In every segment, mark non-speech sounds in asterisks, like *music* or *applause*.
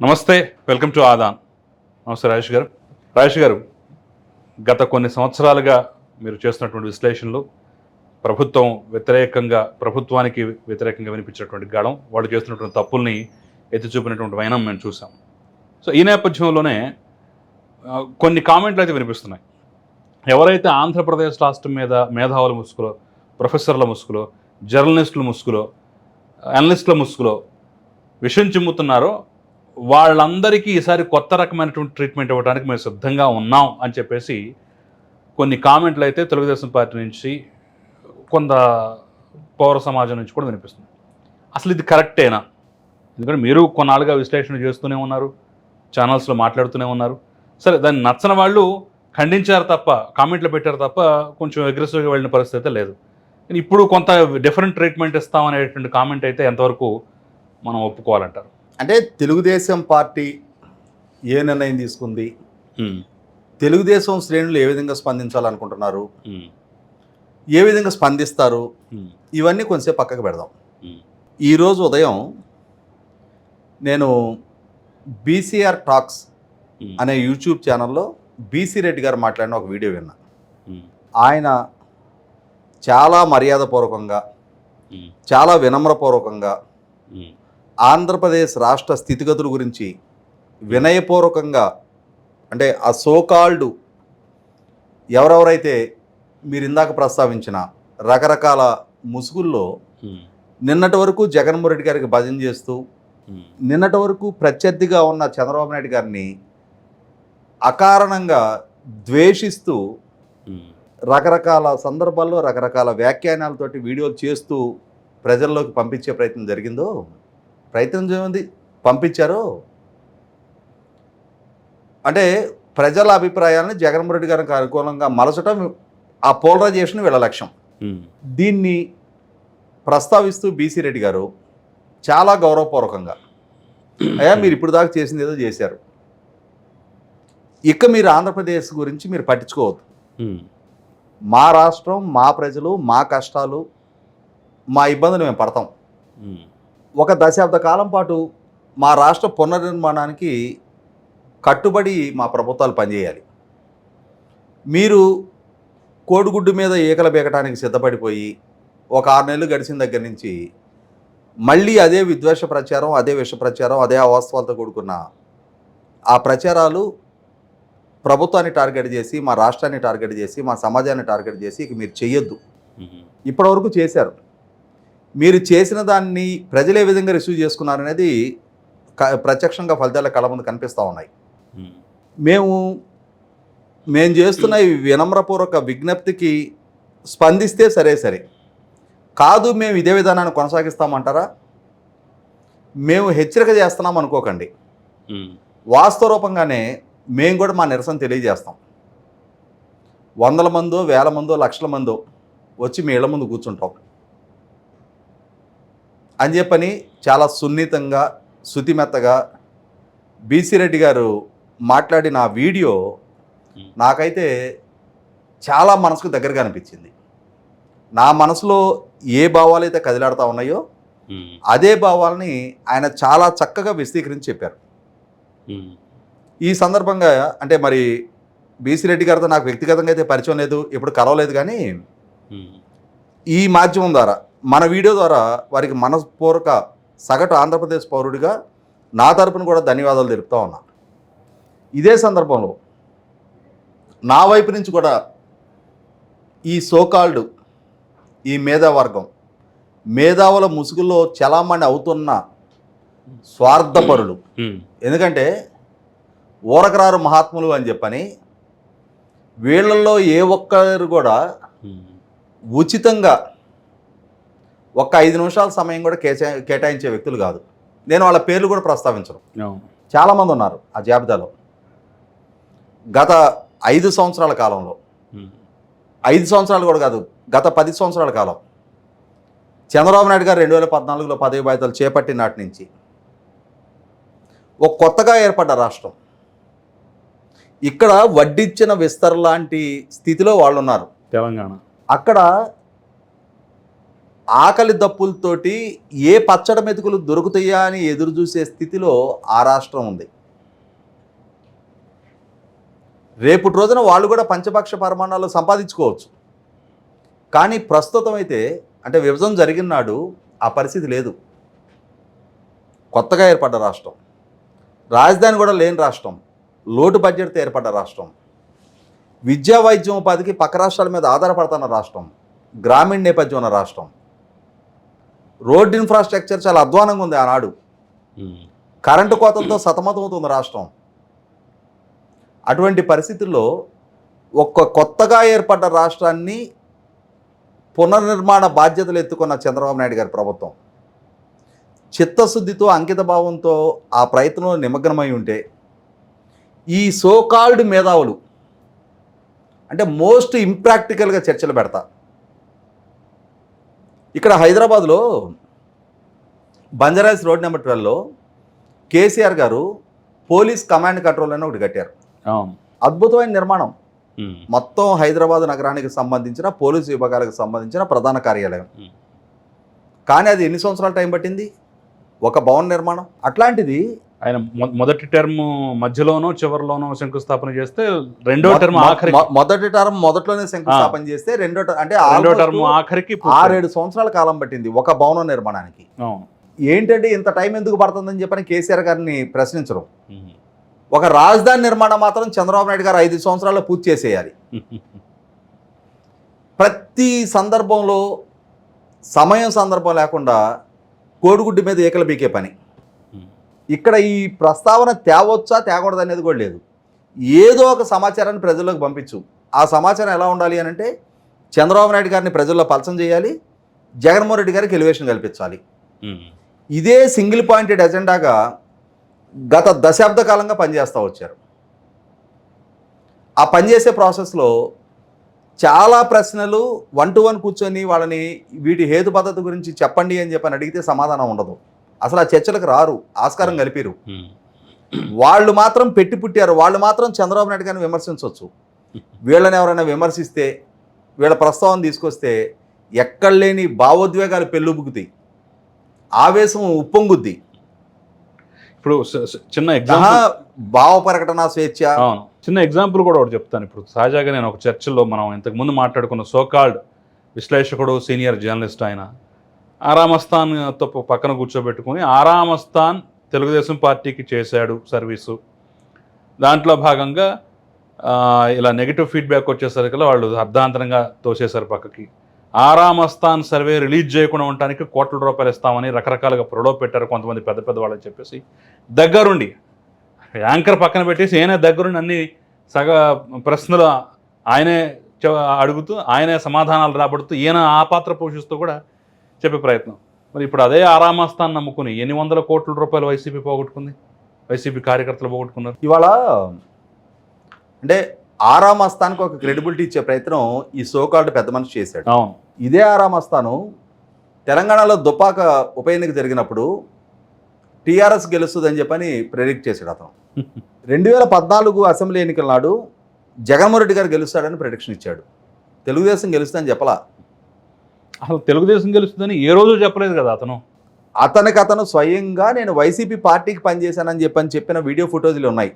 నమస్తే welcome to Aadan నమస్తే రాజేష్ గారు. రాజేష్ గారు గత కొన్ని సంవత్సరాలుగా మీరు చేస్తున్నటువంటి విశ్లేషణలు ప్రభుత్వం వ్యతిరేకంగా ప్రభుత్వానికి వ్యతిరేకంగా వినిపించినటువంటి గాడం వాళ్ళు చేస్తున్నటువంటి తప్పుల్ని ఎత్తి చూపినటువంటి వైనం మేము చూసాం. సో ఈ నేపథ్యంలోనే కొన్ని కామెంట్లు అయితే వినిపిస్తున్నాయి. ఎవరైతే ఆంధ్రప్రదేశ్ రాష్ట్రం మీద మేధావుల ముసుగులో ప్రొఫెసర్ల ముసుగులో జర్నలిస్టుల ముసుగులో అనలిస్టుల ముసుగులో విషయం చిమ్ముతున్నారో వాళ్ళందరికీ ఈసారి కొత్త రకమైనటువంటి ట్రీట్మెంట్ ఇవ్వడానికి మేము సిద్ధంగా ఉన్నాం అని చెప్పేసి కొన్ని కామెంట్లు అయితే తెలుగుదేశం పార్టీ నుంచి కొంత పౌర సమాజం నుంచి కూడా వినిపిస్తుంది అసలు ఇది కరెక్టేనా? ఎందుకంటే మీరు కొన్నాళ్ళుగా విశ్లేషణ చేస్తూనే ఉన్నారు ఛానల్స్లో మాట్లాడుతూనే ఉన్నారు. సరే దాన్ని నచ్చని వాళ్ళు ఖండించారు తప్ప కామెంట్లు పెట్టారు తప్ప కొంచెం అగ్రెసివ్గా వెళ్ళిన పరిస్థితి అయితే లేదు. కానీ ఇప్పుడు కొంత డిఫరెంట్ ట్రీట్మెంట్ ఇస్తామనేటువంటి కామెంట్ అయితే ఎంతవరకు మనం ఒప్పుకోవాలంటారు? అంటే తెలుగుదేశం పార్టీ ఏ నిర్ణయం తీసుకుంది? తెలుగుదేశం శ్రేణులు ఏ విధంగా స్పందించాలనుకుంటున్నారు? ఏ విధంగా స్పందిస్తారు? ఇవన్నీ కొంచెంసేపు పక్కకు పెడదాం. ఈరోజు ఉదయం నేను బీసీఆర్ టాక్స్ అనే యూట్యూబ్ ఛానల్లో బీసీ రెడ్డి గారు మాట్లాడిన ఒక వీడియో విన్నా. ఆయన చాలా మర్యాదపూర్వకంగా చాలా వినమ్రపూర్వకంగా ఆంధ్రప్రదేశ్ రాష్ట్ర స్థితిగతుల గురించి వినయపూర్వకంగా అంటే ఆ సోకాల్డ్ ఎవరెవరైతే మీరు ఇందాక ప్రస్తావించిన రకరకాల ముసుగుల్లో నిన్నటి వరకు జగన్మోహన్ రెడ్డి గారికి భజన చేస్తూ నిన్నటి వరకు ప్రత్యర్థిగా ఉన్న చంద్రబాబు నాయుడు గారిని అకారణంగా ద్వేషిస్తూ రకరకాల సందర్భాల్లో రకరకాల వ్యాఖ్యానాలతోటి వీడియోలు చేస్తూ ప్రజల్లోకి పంపించే ప్రయత్నం జరిగిందో ప్రయత్నం చేయండి పంపించారో? అంటే ప్రజల అభిప్రాయాలను జగన్మోహన్ రెడ్డి గారికి అనుకూలంగా మలచడం ఆ పోలరైజేషన్ వీళ్ళ లక్ష్యం. దీన్ని ప్రస్తావిస్తూ బీసీ రెడ్డి గారు చాలా గౌరవపూర్వకంగా అయ్యా మీరు ఇప్పుడు దాకా చేసింది ఏదో చేశారు. ఇక మీరు ఆంధ్రప్రదేశ్ గురించి మీరు పట్టించుకోవద్దు. మా రాష్ట్రం మా ప్రజలు మా కష్టాలు మా ఇబ్బందులు మేము పడతాం. ఒక దశాబ్ద కాలం పాటు మా రాష్ట్ర పునర్నిర్మాణానికి కట్టుబడి మా ప్రభుత్వాలు పనిచేయాలి. మీరు కోడిగుడ్డు మీద ఈకలు బీకటానికి సిద్ధపడిపోయి ఒక ఆరు నెలలు గడిచిన దగ్గర నుంచి మళ్ళీ అదే విద్వేష ప్రచారం అదే విష ప్రచారం అదే అవాస్తవాలతో కూడుకున్న ఆ ప్రచారాలు ప్రభుత్వాన్ని టార్గెట్ చేసి మా రాష్ట్రాన్ని టార్గెట్ చేసి మా సమాజాన్ని టార్గెట్ చేసి ఇక మీరు చెయ్యొద్దు. ఇప్పటివరకు చేశారు. మీరు చేసిన దాన్ని ప్రజలు ఏ విధంగా రిసీవ్ చేసుకున్నారనేది క- ప్రత్యక్షంగా ఫలితాల కళ ముందు కనిపిస్తూ ఉన్నాయి. మేము మేము చేస్తున్న ఈ వినమ్రపూర్వక విజ్ఞప్తికి స్పందిస్తే సరే సరే. కాదు మేము ఇదే విధానాన్ని కొనసాగిస్తామంటారా? మేము హెచ్చరిక చేస్తున్నాం అనుకోకండి. వాస్తవ రూపంగానే మేము కూడా మా నిరసన తెలియజేస్తాం. వందల మందో వేల మందో లక్షల మందో వచ్చి మీ ఇళ్ళ ముందు కూర్చుంటాం. అని చెప్పని చాలా సున్నితంగా శుతిమెత్తగా బీసీ రెడ్డి గారు మాట్లాడిన ఆ వీడియో నాకైతే చాలా మనసుకు దగ్గరగా అనిపించింది. నా మనసులో ఏ భావాలు అయితే కదిలాడుతూ ఉన్నాయో అదే భావాల్ని ఆయన చాలా చక్కగా విశదీకరించి చెప్పారు. ఈ సందర్భంగా అంటే మరి బీసీ రెడ్డి గారితో నాకు వ్యక్తిగతంగా అయితే పరిచయం లేదు ఇప్పుడు కలవలేదు కానీ ఈ మాధ్యమం ద్వారా మన వీడియో ద్వారా వారికి మనస్పూర్వక సగటు ఆంధ్రప్రదేశ్ పౌరుడిగా నా తరపున కూడా ధన్యవాదాలు తెలుపుతా ఉన్నా. ఇదే సందర్భంలో నా వైపు నుంచి కూడా ఈ సోకాల్డ్ ఈ మేధావర్గం మేధావుల ముసుగులో చలామణి అవుతున్న స్వార్థపరులు. ఎందుకంటే ఊరకరారు మహాత్ములు అని చెప్పని వీళ్ళల్లో ఏ ఒక్కరు కూడా ఉచితంగా ఒక్క ఐదు నిమిషాల సమయం కూడా కేటాయించే వ్యక్తులు కాదు. నేను వాళ్ళ పేర్లు కూడా ప్రస్తావించను. చాలామంది ఉన్నారు ఆ జాబితాలో. గత ఐదు సంవత్సరాల కాలంలో. ఐదు సంవత్సరాలు కూడా కాదు గత పది సంవత్సరాల కాలం. చంద్రబాబు నాయుడు గారు రెండు వేల పద్నాలుగులో పదవి బాధ్యతలు చేపట్టిన నాటి నుంచి ఒక కొత్తగా ఏర్పడ్డ రాష్ట్రం. ఇక్కడ వడ్డిచ్చిన విస్తర్ లాంటి స్థితిలో వాళ్ళు ఉన్నారు తెలంగాణ. అక్కడ ఆకలి దప్పులతోటి ఏ పచ్చడి మెతుకులు దొరుకుతాయా అని ఎదురు చూసే స్థితిలో ఆ రాష్ట్రం ఉంది. రేపటి రోజున వాళ్ళు కూడా పంచపక్ష పరిమాణాలు సంపాదించుకోవచ్చు. కానీ ప్రస్తుతం అయితే అంటే విభజన జరిగిన నాడు ఆ పరిస్థితి లేదు. కొత్తగా ఏర్పడ్డ రాష్ట్రం. రాజధాని కూడా లేని రాష్ట్రం. లోటు బడ్జెట్తో ఏర్పడ్డ రాష్ట్రం. విద్యా వైద్యం ఉపాధికి పక్క రాష్ట్రాల మీద ఆధారపడుతున్న రాష్ట్రం. గ్రామీణ నేపథ్యం ఉన్న రాష్ట్రం. రోడ్ ఇన్ఫ్రాస్ట్రక్చర్ చాలా అధ్వానంగా ఉంది ఆనాడు. కరెంటు కోతలతో సతమతమవుతుంది రాష్ట్రం. అటువంటి పరిస్థితుల్లో ఒక్క కొత్తగా ఏర్పడ్డ రాష్ట్రాన్ని పునర్నిర్మాణ బాధ్యతలు ఎత్తుకున్న చంద్రబాబు నాయుడు గారి ప్రభుత్వం. చిత్తశుద్ధితో అంకిత భావంతో ఆ ప్రయత్నంలో నిమగ్నమై ఉంటే ఈ సోకాల్డ్ మేధావులు అంటే మోస్ట్ ఇంప్రాక్టికల్గా చర్చలు పెడతా. ఇక్కడ హైదరాబాద్లో బంజారాస్ రోడ్ నెంబర్ ట్వెల్వ్లో కేసీఆర్ గారు పోలీస్ కమాండ్ కంట్రోల్ అని ఒకటి కట్టారు. అద్భుతమైన నిర్మాణం. మొత్తం హైదరాబాద్ నగరానికి సంబంధించిన పోలీసు విభాగాలకు సంబంధించిన ప్రధాన కార్యాలయం. కానీ అది ఎన్ని సంవత్సరాల టైం పట్టింది? ఒక భవన నిర్మాణం. అట్లాంటిది ఆయన మొదటి టర్మ్ మధ్యలోనో చివరిలోనో శంకుస్థాపన చేస్తే రెండో టర్మ్ మొ- మొదటి టర్మ్ మొదట్లోనే శంకుస్థాపన చేస్తే రెండో అంటే రెండో టర్మ్ ఆఖరికి. ఆరేడు సంవత్సరాల కాలం పట్టింది ఒక భవన నిర్మాణానికి ఏంటంటే ఇంత టైం ఎందుకు పడుతుందని చెప్పని కేసీఆర్ గారిని ప్రశ్నించరు. ఒక రాజధాని నిర్మాణం మాత్రం చంద్రబాబు నాయుడు గారు ఐదు సంవత్సరాల్లో పూర్తి చేసేయాలి *laughs* ప్రతి సందర్భంలో సమయం సందర్భం లేకుండా కోడిగుడ్డు మీద ఏకలు బీకే పని. ఇక్కడ ఈ ప్రస్తావన తేవచ్చా తేకూడదు అనేది కూడా లేదు. ఏదో ఒక సమాచారాన్ని ప్రజల్లోకి పంపించు. ఆ సమాచారం ఎలా ఉండాలి అని అంటే చంద్రబాబు నాయుడు గారిని ప్రజల్లో పలసం చేయాలి జగన్మోహన్ రెడ్డి గారికి ఎలివేషన్ కల్పించాలి. ఇదే సింగిల్ పాయింటెడ్ ఎజెండాగా గత దశాబ్ద కాలంగా పనిచేస్తూ వచ్చారు. ఆ పనిచేసే ప్రాసెస్లో చాలా ప్రశ్నలు వన్ టు వన్ కూర్చొని వాళ్ళని వీటి హేతు పద్ధతి గురించి చెప్పండి అని చెప్పని అడిగితే సమాధానం ఉండదు. అసలు ఆ చర్చలకు రారు ఆస్కారం కలిపిరు. ఉమ్. వాళ్ళు మాత్రం పెట్టి పుట్టారు వాళ్ళు మాత్రం చంద్రబాబు నాయుడు గారిని విమర్శించవచ్చు *laughs* వీళ్ళని ఎవరైనా విమర్శిస్తే వీళ్ళ ప్రస్తావన తీసుకొస్తే ఎక్కడ లేని భావోద్వేగాలు పెళ్ళుబుకుతాయి ఆవేశం ఉప్పొంగుద్ది. ఇప్పుడు చిన్న ఎగ్జాంపుల్ భావ ప్రకటన స్వేచ్ఛ. చిన్న ఎగ్జాంపుల్ కూడా ఒకటి చెప్తాను. ఇప్పుడు సహజంగా నేను ఒక చర్చల్లో మనం ఇంతకు ముందు మాట్లాడుకున్న సోకాల్డ్ విశ్లేషకుడు సీనియర్ జర్నలిస్ట్ ఆయన ఆరామస్థాన్తో పక్కన కూర్చోబెట్టుకుని ఆరామస్థాన్ తెలుగుదేశం పార్టీకి చేశాడు సర్వీసు. దాంట్లో భాగంగా ఇలా నెగిటివ్ ఫీడ్బ్యాక్ వచ్చేసరికి వాళ్ళు అర్ధాంతరంగా తోసేశారు పక్కకి. ఆరామస్థాన్ సర్వే రిలీజ్ చేయకుండా ఉండటానికి కోట్ల రూపాయలు ఇస్తామని రకరకాలుగా ప్రలోభ పెట్టారు కొంతమంది పెద్ద పెద్ద వాళ్ళని చెప్పేసి. దగ్గరుండి యాంకర్ పక్కన పెట్టేసి ఈయన దగ్గరుండి అన్ని సగ ప్రశ్నలు ఆయనే అడుగుతూ ఆయనే సమాధానాలు రాబడుతూ ఈయన ఆ పాత్ర పోషిస్తూ కూడా చెప్పే ప్రయత్నం. మరి ఇప్పుడు అదే ఆరామస్థాన్ నమ్ముకుని ఎన్ని వందల కోట్ల రూపాయలు వైసీపీ పోగొట్టుకుంది? వైసీపీ కార్యకర్తలు పోగొట్టుకున్నారు. ఇవాళ అంటే ఆరామస్థానికి ఒక క్రెడిబిలిటీ ఇచ్చే ప్రయత్నం ఈ సోకాల్డ్ పెద్ద మనిషి చేశాడు. అవును. ఇదే ఆరామస్థాను తెలంగాణలో దుపాక ఉప ఎన్నిక జరిగినప్పుడు టీఆర్ఎస్ గెలుస్తుందని చెప్పని ప్రెడిక్ట్ చేశాడు అతను. *laughs* రెండు వేల పద్నాలుగు అసెంబ్లీ ఎన్నికల నాడు జగన్మోహన్ రెడ్డి గారు గెలుస్తాడని ప్రెడిక్షన్ ఇచ్చాడు. తెలుగుదేశం గెలుస్తుందని చెప్పలా. అసలు తెలుగుదేశం గెలుస్తుందని ఏ రోజు చెప్పలేదు కదా అతను. అతనికి అతను స్వయంగా నేను వైసీపీ పార్టీకి పనిచేశానని చెప్పని చెప్పిన వీడియో ఫోటోలు ఉన్నాయి.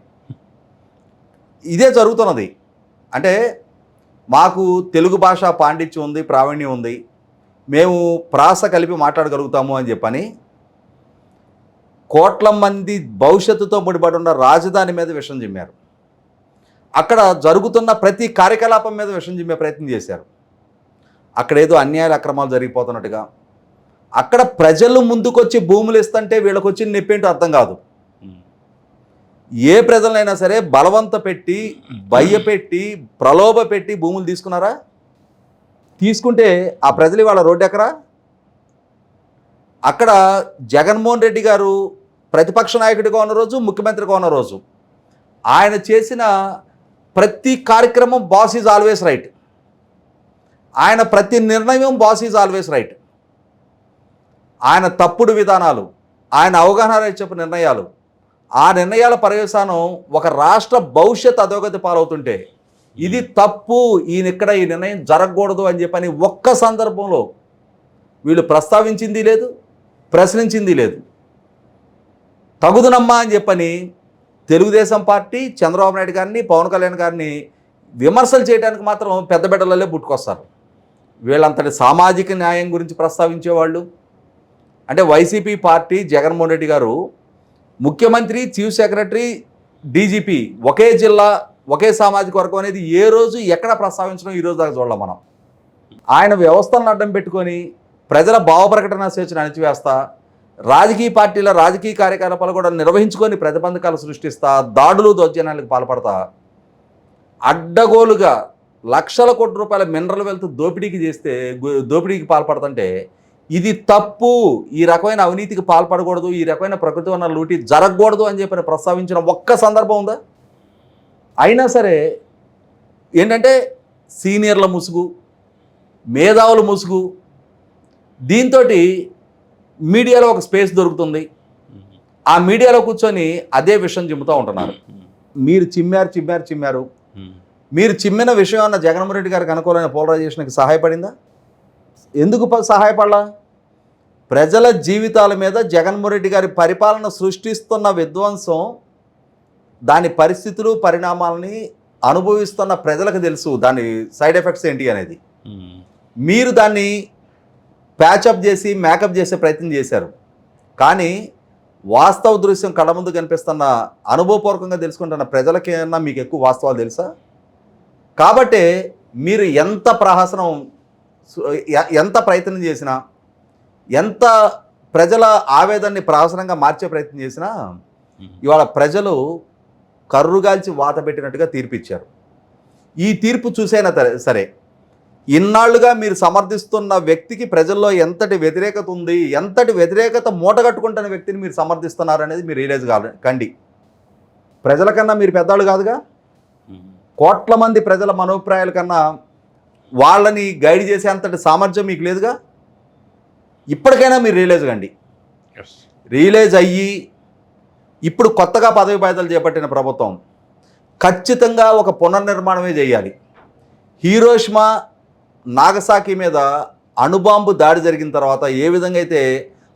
ఇదే జరుగుతున్నది. అంటే మాకు తెలుగు భాష పాండిత్యం ఉంది ప్రావీణ్యం ఉంది. మేము ప్రాస కలిపి మాట్లాడగలుగుతాము అని చెప్పని కోట్ల మంది భవిష్యత్తుతో ముడిపడి ఉన్న రాజధాని మీద విషం చిమ్మారు. అక్కడ జరుగుతున్న ప్రతి కార్యకలాపం మీద విషం చిమ్మే ప్రయత్నం చేశారు. అక్కడ ఏదో అన్యాయాలు అక్రమాలు జరిగిపోతున్నట్టుగా. అక్కడ ప్రజలు ముందుకొచ్చి భూములు ఇస్తుంటే వీళ్ళకి వచ్చి నొప్పేంటో అర్థం కాదు. ఏ ప్రజలైనా సరే బలవంత పెట్టి భయపెట్టి ప్రలోభ పెట్టి భూములు తీసుకున్నారా? తీసుకుంటే ఆ ప్రజలు ఇవాళ రోడ్డు ఎక్కరా? అక్కడ జగన్మోహన్ రెడ్డి గారు ప్రతిపక్ష నాయకుడిగా ఉన్న రోజు ముఖ్యమంత్రిగా ఉన్న రోజు. ఆయన చేసిన ప్రతి కార్యక్రమం బాస్ ఈజ్ ఆల్వేస్ రైట్. ఆయన ప్రతి నిర్ణయం బాస్ ఈజ్ ఆల్వేస్ రైట్ ఆయన తప్పుడు విధానాలు ఆయన అవగాహన చెప్పు నిర్ణయాలు. ఆ నిర్ణయాల పర్యవసానం ఒక రాష్ట్ర భవిష్యత్ అధోగతి పాలవుతుంటే ఇది తప్పు ఈయన ఇక్కడ ఈ నిర్ణయం జరగకూడదు అని చెప్పని ఒక్క సందర్భంలో వీళ్ళు ప్రస్తావించింది లేదు ప్రశ్నించింది లేదు. తగుదునమ్మా అని చెప్పని తెలుగుదేశం పార్టీ చంద్రబాబు నాయుడు గారిని పవన్ కళ్యాణ్ గారిని విమర్శలు చేయడానికి మాత్రం పెద్ద బిడ్డలలో పుట్టుకొస్తారు. వీళ్ళంతటి సామాజిక న్యాయం గురించి ప్రస్తావించేవాళ్ళు? అంటే వైసీపీ పార్టీ జగన్మోహన్ రెడ్డి గారు ముఖ్యమంత్రి చీఫ్ సెక్రటరీ డీజీపీ ఒకే జిల్లా ఒకే సామాజిక వర్గం అనేది ఏ రోజు ఎక్కడ ప్రస్తావించడం ఈ రోజు దాకా చూడాలి మనం. ఆయన వ్యవస్థలను అడ్డం పెట్టుకొని ప్రజల భావప్రకటన స్వేచ్ఛను అణిచివేస్తా రాజకీయ పార్టీల రాజకీయ కార్యకలాపాలు కూడా నిర్వహించుకొని ప్రతిబంధకాలు సృష్టిస్తా దాడులు దౌర్జన్యాలకు పాల్పడతా అడ్డగోలుగా లక్షల కోట్ల రూపాయల మినరల్ వెల్త్ దోపిడీకి చేస్తే దోపిడీకి పాల్పడుతుంటే ఇది తప్పు. ఈ రకమైన అవినీతికి పాల్పడకూడదు. ఈ రకమైన ప్రకృతి వనరుల లూటి జరగకూడదు అని చెప్పి ప్రస్తావించిన ఒక్క సందర్భం ఉందా? అయినా సరే ఏంటంటే సీనియర్ల ముసుగు మేధావుల ముసుగు దీంతో మీడియాలో ఒక స్పేస్ దొరుకుతుంది. ఆ మీడియాలో కూర్చొని అదే విషయం చెబుతూ ఉంటున్నారు. మీరు చిమ్మారు చిమ్మారు చిమ్మారు. మీరు చిమ్మిన విషయం అన్న జగన్మోహన్ రెడ్డి గారికి అనుకూలమైన పోలరైజేషన్కి సహాయపడిందా? ఎందుకు సహాయపడలా? ప్రజల జీవితాల మీద జగన్మోహన్ రెడ్డి గారి పరిపాలన సృష్టిస్తున్న విధ్వంసం దాని పరిస్థితులు పరిణామాలని అనుభవిస్తున్న ప్రజలకు తెలుసు. దాని సైడ్ ఎఫెక్ట్స్ ఏంటి అనేది. మీరు దాన్ని ప్యాచప్ చేసి మేకప్ చేసే ప్రయత్నం చేశారు. కానీ వాస్తవ దృశ్యం కళ్ళ ముందు కనిపిస్తున్న అనుభవపూర్వకంగా తెలుసుకుంటున్న ప్రజలకైనా మీకు ఎక్కువ వాస్తవాలు తెలుసా? కాబట్టే మీరు ఎంత ప్రహసనం ఎంత ప్రయత్నం చేసినా ఎంత ప్రజల ఆవేదనని ప్రహసనంగా మార్చే ప్రయత్నం చేసినా ఇవాళ ప్రజలు కర్రుగాల్చి వాత పెట్టినట్టుగా తీర్పిచ్చారు. ఈ తీర్పు చూసైనా సరే ఇన్నాళ్ళుగా మీరు సమర్థిస్తున్న వ్యక్తికి ప్రజల్లో ఎంతటి వ్యతిరేకత ఉంది ఎంతటి వ్యతిరేకత మూటగట్టుకుంటున్న వ్యక్తిని మీరు సమర్థిస్తున్నారు అనేది మీరు రియలైజ్ ప్రజల కన్నా మీరు పెద్దవాళ్ళు కాదుగా? కోట్ల మంది ప్రజల మనోభిప్రాయాల కన్నా వాళ్ళని గైడ్ చేసే అంతటి సామర్థ్యం మీకు లేదుగా? ఇప్పటికైనా మీరు రియలైజ్ కండి రియలైజ్ అయ్యి ఇప్పుడు కొత్తగా పదవి బాధ్యతలు చేపట్టిన ప్రభుత్వం ఖచ్చితంగా ఒక పునర్నిర్మాణమే చేయాలి. హీరోష్మా నాగసాకి మీద అణుబాంబు దాడి జరిగిన తర్వాత ఏ విధంగా అయితే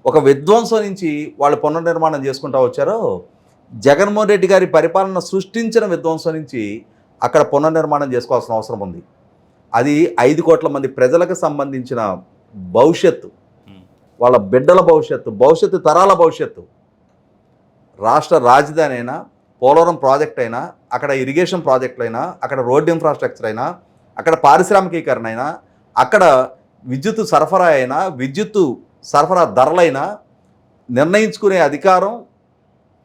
ఒక విధ్వంసం నుంచి వాళ్ళు పునర్నిర్మాణం చేసుకుంటూ వచ్చారో జగన్మోహన్ రెడ్డి గారి పరిపాలన సృష్టించిన విధ్వంసం నుంచి అక్కడ పునర్నిర్మాణం చేసుకోవాల్సిన అవసరం ఉంది. అది ఐదు కోట్ల మంది ప్రజలకు సంబంధించిన భవిష్యత్తు వాళ్ళ బిడ్డల భవిష్యత్తు భవిష్యత్తు తరాల భవిష్యత్తు. రాష్ట్ర రాజధాని అయినా పోలవరం ప్రాజెక్ట్ అయినా అక్కడ ఇరిగేషన్ ప్రాజెక్టులు అయినా అక్కడ రోడ్డు ఇన్ఫ్రాస్ట్రక్చర్ అయినా అక్కడ పారిశ్రామికీకరణ అయినా అక్కడ విద్యుత్ సరఫరా అయినా విద్యుత్ సరఫరా ధరలైనా నిర్ణయించుకునే అధికారం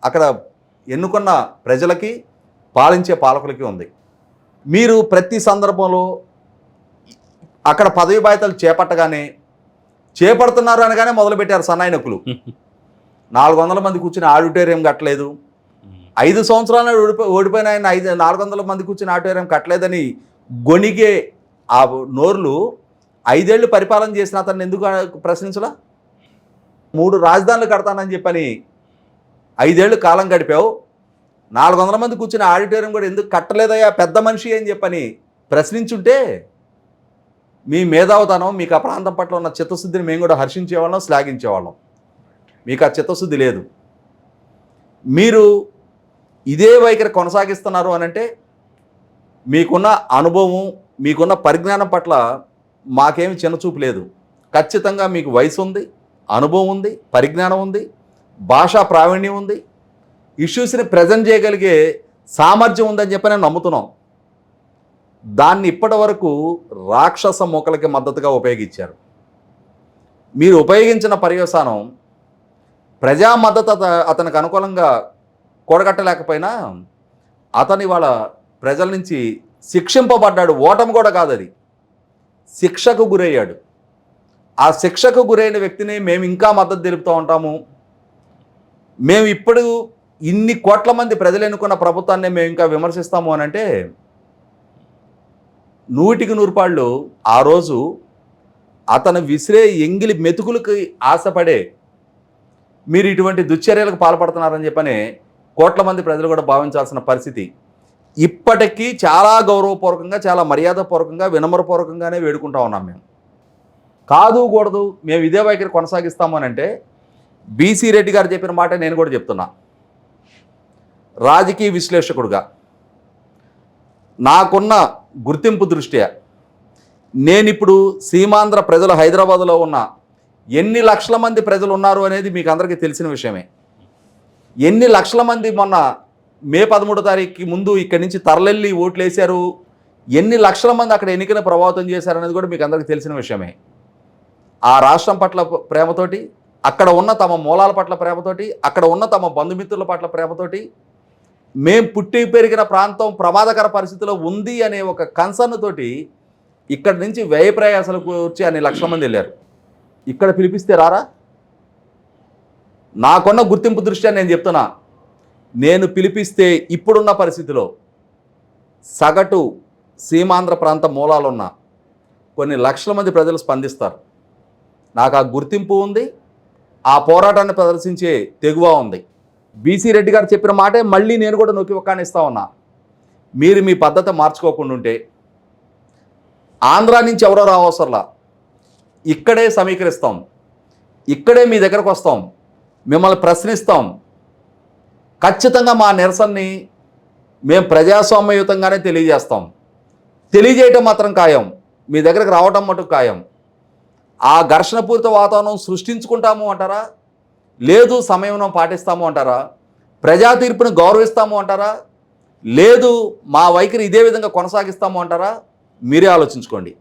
అక్కడ ఎన్నుకున్న ప్రజలకి పాలించే పాలకులకి ఉంది. మీరు ప్రతి సందర్భంలో అక్కడ పదవి బాధ్యతలు చేపట్టగానే చేపడుతున్నారు అనగానే మొదలుపెట్టారు సన్నాయినకులు *laughs* నాలుగు వందల మంది కూర్చుని ఆడిటోరియం కట్టలేదు. ఐదు సంవత్సరాలు ఓడిపో ఓడిపోయిన ఆయన ఐదు నాలుగు వందల మంది కూర్చుని ఆడిటోరియం కట్టలేదని గొణిగే ఆ నోర్లు ఐదేళ్ళు పరిపాలన చేసిన అతన్ని ఎందుకు ప్రశ్నించలా? మూడు రాజధానులు కడతానని చెప్పని ఐదేళ్ళు కాలం గడిపావు. నాలుగు వందల మంది కూర్చుని ఆడిటోరియం కూడా ఎందుకు కట్టలేదయ్యా? పెద్ద మనిషి అని చెప్పని ప్రశ్నించుంటే మీ మేధావతనం మీకు ఆ ప్రాంతం పట్ల ఉన్న చిత్తశుద్ధిని మేము కూడా హర్షించేవాళ్ళం శ్లాఘించేవాళ్ళం. మీకు ఆ చిత్తశుద్ధి లేదు. మీరు ఇదే వైఖరి కొనసాగిస్తున్నారు అని అంటే మీకున్న అనుభవం మీకున్న పరిజ్ఞానం పట్ల మాకేమి చిన్నచూపు లేదు. ఖచ్చితంగా మీకు వయసు ఉంది అనుభవం ఉంది పరిజ్ఞానం ఉంది భాషా ప్రావీణ్యం ఉంది ఇష్యూస్ని ప్రజెంట్ చేయగలిగే సామర్థ్యం ఉందని చెప్పి నేను నమ్ముతున్నాం. దాన్ని ఇప్పటి వరకు రాక్షస మొక్కలకి మద్దతుగా ఉపయోగించారు. మీరు ఉపయోగించిన పర్యవసానం ప్రజా మద్దతు అతనికి అనుకూలంగా కూడగట్టలేకపోయినా అతని వాళ్ళ ప్రజల నుంచి శిక్షింపబడ్డాడు. ఓటమి కూడా కాదు అది శిక్షకు గురయ్యాడు. ఆ శిక్షకు గురైన వ్యక్తిని మేము ఇంకా మద్దతు తెలుపుతూ ఉంటాము. మేము ఇప్పుడు ఇన్ని కోట్ల మంది ప్రజలు ఎన్నుకున్న ప్రభుత్వాన్ని మేము ఇంకా విమర్శిస్తాము అని అంటే నూటికి నూరుపాళ్ళు ఆ రోజు అతను విసిరే ఎంగిలి మెతుకులకి ఆశపడే మీరు ఇటువంటి దుశ్చర్యలకు పాల్పడుతున్నారని చెప్పని కోట్ల మంది ప్రజలు కూడా భావించాల్సిన పరిస్థితి. ఇప్పటికీ చాలా గౌరవపూర్వకంగా చాలా మర్యాదపూర్వకంగా వినమ్రపూర్వకంగానే వేడుకుంటా ఉన్నాం మేము. కాదు కూడదు మేము ఇదే వైఖరి కొనసాగిస్తాము అని అంటే బీసీ రెడ్డి గారు చెప్పిన మాట నేను కూడా చెప్తున్నా. రాజకీయ విశ్లేషకుడుగా. నాకున్న గుర్తింపు దృష్ట్యా నేనిప్పుడు సీమాంధ్ర ప్రజలు హైదరాబాద్లో ఉన్న ఎన్ని లక్షల మంది ప్రజలు ఉన్నారు అనేది మీకు అందరికీ తెలిసిన విషయమే. ఎన్ని లక్షల మంది మొన్న మే పదమూడో తారీఖుకి ముందు ఇక్కడి నుంచి తరలెళ్ళి ఓట్లు వేశారు ఎన్ని లక్షల మంది అక్కడ ఎన్నికను ప్రభావితం చేశారనేది కూడా మీకు అందరికీ తెలిసిన విషయమే. ఆ రాష్ట్రం పట్ల ప్రేమతోటి అక్కడ ఉన్న తమ మూలాల పట్ల ప్రేమతోటి అక్కడ ఉన్న తమ బంధుమిత్రుల పట్ల ప్రేమతోటి మేం పుట్టి పెరిగిన ప్రాంతం ప్రమాదకర పరిస్థితిలో ఉంది అనే ఒక కన్సర్న్ తోటి ఇక్కడ నుంచి వ్యయ ప్రయాసాలకు వచ్చి అనే లక్షల మంది వెళ్ళారు. ఇక్కడ పిలిపిస్తే రారా? నాకున్న గుర్తింపు దృష్ట్యా నేను చెప్తున్నా నేను పిలిపిస్తే ఇప్పుడున్న పరిస్థితిలో సగటు సీమాంధ్ర ప్రాంత మూలాలున్న కొన్ని లక్షల మంది ప్రజలు స్పందిస్తారు. నాకు ఆ గుర్తింపు ఉంది ఆ పోరాటాన్ని ప్రదర్శించే తెగువ ఉంది. బీసీ రెడ్డి గారు చెప్పిన మాటే మళ్ళీ నేను కూడా నొక్కి ఒక్కానిస్తా ఉన్నా. మీరు మీ పద్ధతి మార్చుకోకుండా ఉంటే ఆంధ్రా నుంచి ఎవరో రావసరలా. ఇక్కడే సమీకరిస్తాం. ఇక్కడే మీ దగ్గరకు వస్తాం. మిమ్మల్ని ప్రశ్నిస్తాం. ఖచ్చితంగా మా నిరసనని మేము ప్రజాస్వామ్యయుతంగానే తెలియజేస్తాం. తెలియజేయటం మాత్రం ఖాయం. మీ దగ్గరకు రావటం మటుకు ఖాయం. ఆ ఘర్షణపూరిత వాతావరణం సృష్టించుకుంటాము అంటారా? లేదు సమయం పాటిస్తాము అంటారా? ప్రజా తీర్పును గౌరవిస్తాము అంటారా? లేదు మా వైఖరి ఇదే విధంగా కొనసాగిస్తాము అంటారా? మీరే ఆలోచించుకోండి.